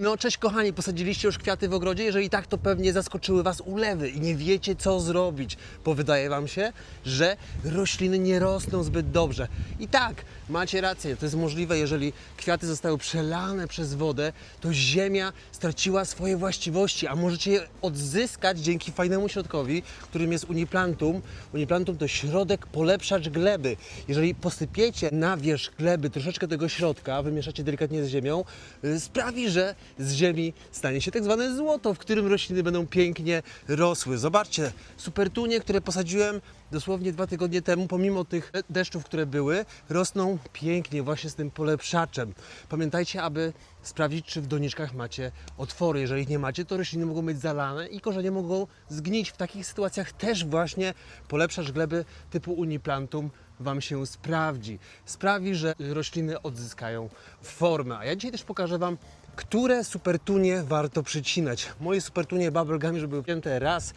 No cześć kochani, posadziliście już kwiaty w ogrodzie? Jeżeli tak, to pewnie zaskoczyły Was ulewy i nie wiecie co zrobić, bo wydaje Wam się, że rośliny nie rosną zbyt dobrze. I tak, macie rację, to jest możliwe, jeżeli kwiaty zostały przelane przez wodę, to ziemia straciła swoje właściwości, a możecie je odzyskać dzięki fajnemu środkowi, którym jest Uniplantum. Uniplantum to środek polepszacz gleby. Jeżeli posypiecie na wierzch gleby troszeczkę tego środka, wymieszacie delikatnie z ziemią, y, sprawi, że z ziemi stanie się tak zwane złoto, w którym rośliny będą pięknie rosły. Zobaczcie, supertunie, które posadziłem dosłownie dwa tygodnie temu, pomimo tych deszczów, które były, rosną pięknie właśnie z tym polepszaczem. Pamiętajcie, aby sprawdzić, czy w doniczkach macie otwory. Jeżeli ich nie macie, to rośliny mogą być zalane i korzenie mogą zgnić. W takich sytuacjach też właśnie polepszacz gleby typu Uniplantum Wam się sprawdzi. Sprawi, że rośliny odzyskają formę. A ja dzisiaj też pokażę Wam, które supertunie warto przycinać. Moje supertunie bubblegummy, żeby były wzięte raz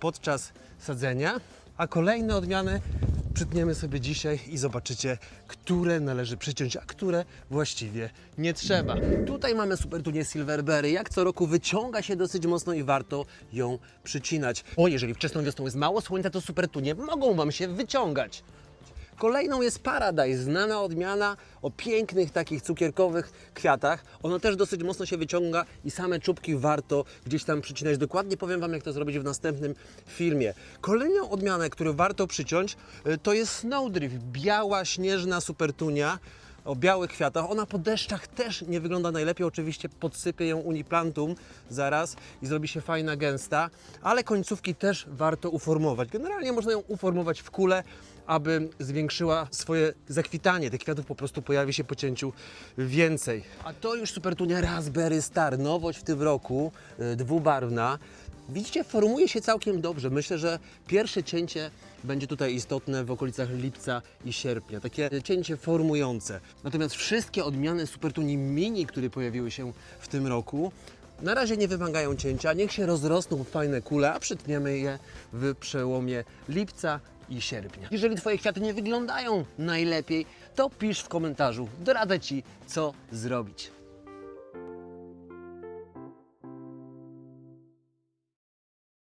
podczas sadzenia, a kolejne odmiany przytniemy sobie dzisiaj i zobaczycie, które należy przyciąć, a które właściwie nie trzeba. Tutaj mamy supertunię Silverberry. Jak co roku wyciąga się dosyć mocno i warto ją przycinać. Bo jeżeli wczesną wiosną jest mało słońca, to supertunie mogą Wam się wyciągać. Kolejną jest Paradise, znana odmiana o pięknych takich cukierkowych kwiatach. Ona też dosyć mocno się wyciąga i same czubki warto gdzieś tam przycinać. Dokładnie powiem Wam, jak to zrobić w następnym filmie. Kolejną odmianę, którą warto przyciąć, y, to jest Snowdrift, biała, śnieżna supertunia o białych kwiatach. Ona po deszczach też nie wygląda najlepiej. Oczywiście podsypię ją uniplantum zaraz i zrobi się fajna, gęsta, ale końcówki też warto uformować. Generalnie można ją uformować w kulę, aby zwiększyła swoje zakwitanie. Tych kwiatów po prostu pojawi się po cięciu więcej. A to już supertunia Raspberry Star, nowość w tym roku, y, dwubarwna. Widzicie, formuje się całkiem dobrze. Myślę, że pierwsze cięcie będzie tutaj istotne w okolicach lipca i sierpnia. Takie cięcie formujące. Natomiast wszystkie odmiany Supertuni Mini, które pojawiły się w tym roku, na razie nie wymagają cięcia. Niech się rozrosną w fajne kule, a przytniemy je w przełomie lipca i sierpnia. Jeżeli Twoje kwiaty nie wyglądają najlepiej, to pisz w komentarzu. Doradzę Ci, co zrobić.